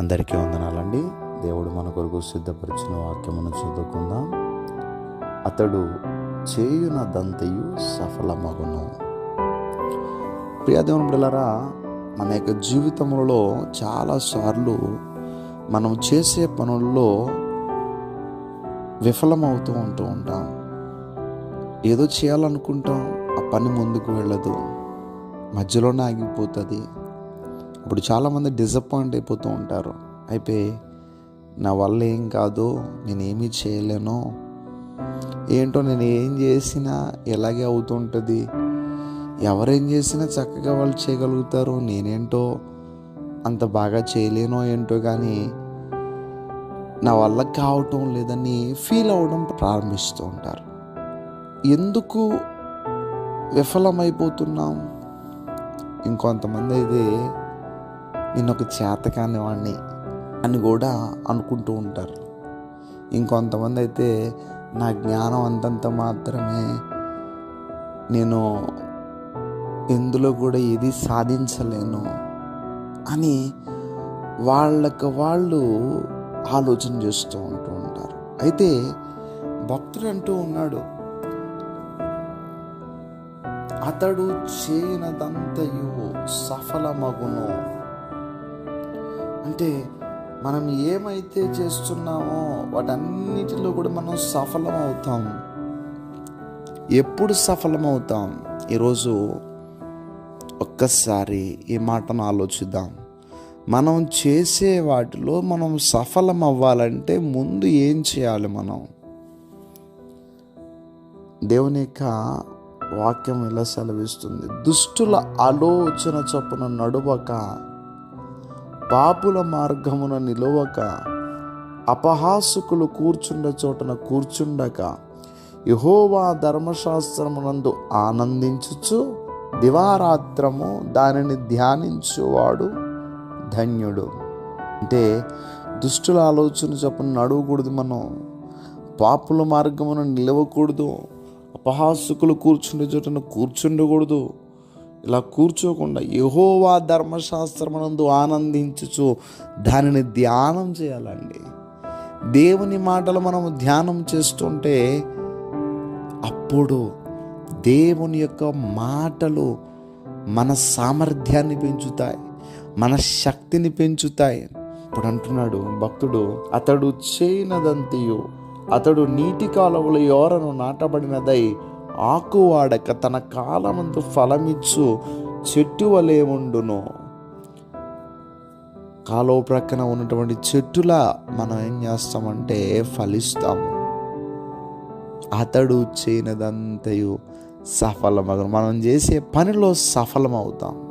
అందరికీ వందనాలండి. దేవుడు మన కొరకు సిద్ధపరిచిన వాక్యమును చదువుకుందాం. అతడు చేయునదంతయు సఫలమగును. ప్రియదేవుని బిడ్డలారా మన యొక్క జీవితంలో చాలాసార్లు మనం చేసే పనుల్లో విఫలమవుతూ ఉంటూ ఉంటాం. ఏదో చేయాలనుకుంటాం ఆ పని ముందుకు వెళ్ళదు. మధ్యలోనే ఆగిపోతుంది. ఇప్పుడు చాలామంది డిసప్పాయింట్ అయిపోతూ ఉంటారు. అయిపోయి నా వల్ల ఏం కాదు నేనేమీ చేయలేను. ఏంటో నేను ఏం చేసినా ఎలాగే అవుతుంటుంది? ఎవరేం చేసినా చక్కగా వాళ్ళు చేయగలుగుతారు. నేనేంటో అంత బాగా చేయలేనో ఏంటో కానీ నా వల్ల కావటం లేదని ఫీల్ అవ్వడం ప్రారంభిస్తూ ఉంటారు. ఎందుకు విఫలమైపోతున్నాం? ఇంకొంతమంది అయితే నేను ఒక చేతకాని వాడిని అని కూడా అనుకుంటూ ఉంటారు. ఇంకొంతమంది అయితే నా జ్ఞానం అంతంత మాత్రమే నేను ఎందులో కూడా ఏది సాధించలేను అని వాళ్ళకి వాళ్ళు ఆలోచన చేస్తూ ఉంటూ ఉంటారు. అయితే భక్తుడు అంటూ ఉన్నాడు అతడు చేయనదంతయు సఫలమగును. అంటే మనం ఏమైతే చేస్తున్నామో వాటన్నిటిలో కూడా మనం సఫలం అవుతాం ఎప్పుడు సఫలమవుతాం? ఈరోజు ఒక్కసారి ఈ మాటను ఆలోచిద్దాం. మనం చేసే వాటిలో మనం సఫలం అవ్వాలంటే ముందు ఏం చేయాలి మనం? దేవుని యొక్క వాక్యం ఇలా సెలవిస్తుంది? దుష్టుల ఆలోచన చొప్పున నడువక పాపుల మార్గమున నిలవక అపహాసుకులు కూర్చుండ చోటన కూర్చుండక యహోవా ధర్మశాస్త్రమునందు ఆనందించుచు దివారాత్రము దానిని ధ్యానించువాడు ధన్యుడు. అంటే దుష్టుల ఆలోచన చొప్పున నడవకూడదు మనం. పాపుల మార్గమున నిలవకూడదు. అపహాసుకులు కూర్చుండే చోటను కూర్చుండకూడదు. ఇలా కూర్చోకుండా యహోవా ధర్మశాస్త్రమునందు ఆనందించుచు దానిని ధ్యానం చేయాలండి. దేవుని మాటలు మనం ధ్యానం చేస్తుంటే అప్పుడు దేవుని యొక్క మాటలు మన సామర్థ్యాన్ని పెంచుతాయి మన శక్తిని పెంచుతాయి. ఇప్పుడు అంటున్నాడు భక్తుడు అతడు చేయనదంతయు అతడు నీటి కాలువల యోరను నాటబడినదై ఆకు వాడక తన కాలమందు ఫలమిచ్చు చెట్టు వలె ఉండును. కాలువ ప్రక్కన ఉన్నటువంటి చెట్టులా మనం ఏం చేస్తామంటే ఫలిస్తాము. అతడు చేయనదంతయు సఫలమగ. మనం చేసే పనిలో సఫలమవుతాం.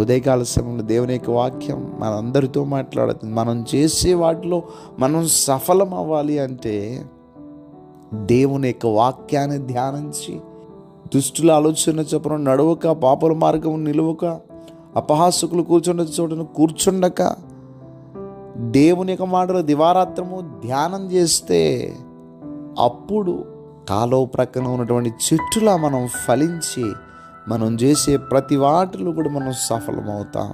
ఉదయకాల సమయంలో దేవుని యొక్క వాక్యం మనందరితో మాట్లాడుతుంది. మనం చేసే వాటిలో మనం సఫలం అవ్వాలి అంటే దేవుని యొక్క వాక్యాన్ని ధ్యానించి దుష్టుల ఆలోచన చొప్పున నడవక పాపల మార్గం నిలువక అపహాసకులు కూర్చుండ చోటను కూర్చుండక దేవుని యొక్క మాటలు దివారాత్రము ధ్యానం చేస్తే అప్పుడు కాలువ ప్రక్కన ఉన్నటువంటి చెట్టులా మనం ఫలించి మనం చేసే ప్రతి వాటిలో కూడా మనం సఫలమవుతాం.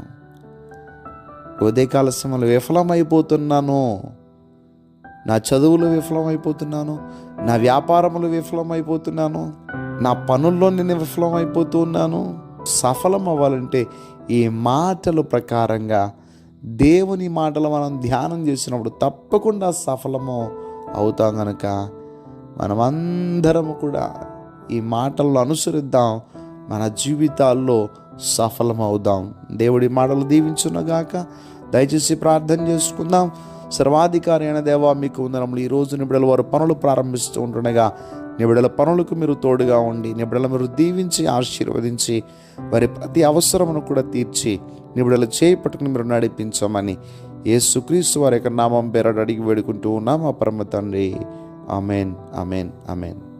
ఉదయకాల సమయంలో విఫలమైపోతున్నాను. నా చదువులు విఫలమైపోతున్నాను నా వ్యాపారములు విఫలమైపోతున్నాను నా పనుల్లో నేను విఫలమైపోతూ ఉన్నాను. సఫలం అవ్వాలంటే ఈ మాటల ప్రకారంగా దేవుని మాటలు మనం ధ్యానం చేసినప్పుడు తప్పకుండా సఫలము అవుతాం కనుక మనమందరము కూడా ఈ మాటలను అనుసరిద్దాం మన జీవితాల్లో సఫలమవుదాం. దేవుడి మాటలు దీవించునగాక దయచేసి ప్రార్థన చేసుకుందాం. సర్వాధికారి అయిన దేవా మీకు వందనములు. ఈ రోజు నిబిడల వారు పనులు ప్రారంభిస్తూ ఉంటుండగా నిబిడల పనులకు మీరు తోడుగా ఉండి నిబిడల మీరు దీవించి ఆశీర్వదించి వారి ప్రతి అవసరమును కూడా తీర్చి నిబిడలు చేయి పట్టుకుని మీరు నడిపించమని యేసుక్రీస్తు వారి యొక్క నామం పేరడు అడిగి వేడుకుంటూ ఉన్నాం ఆ పరమ తండ్రి. Amen amen amen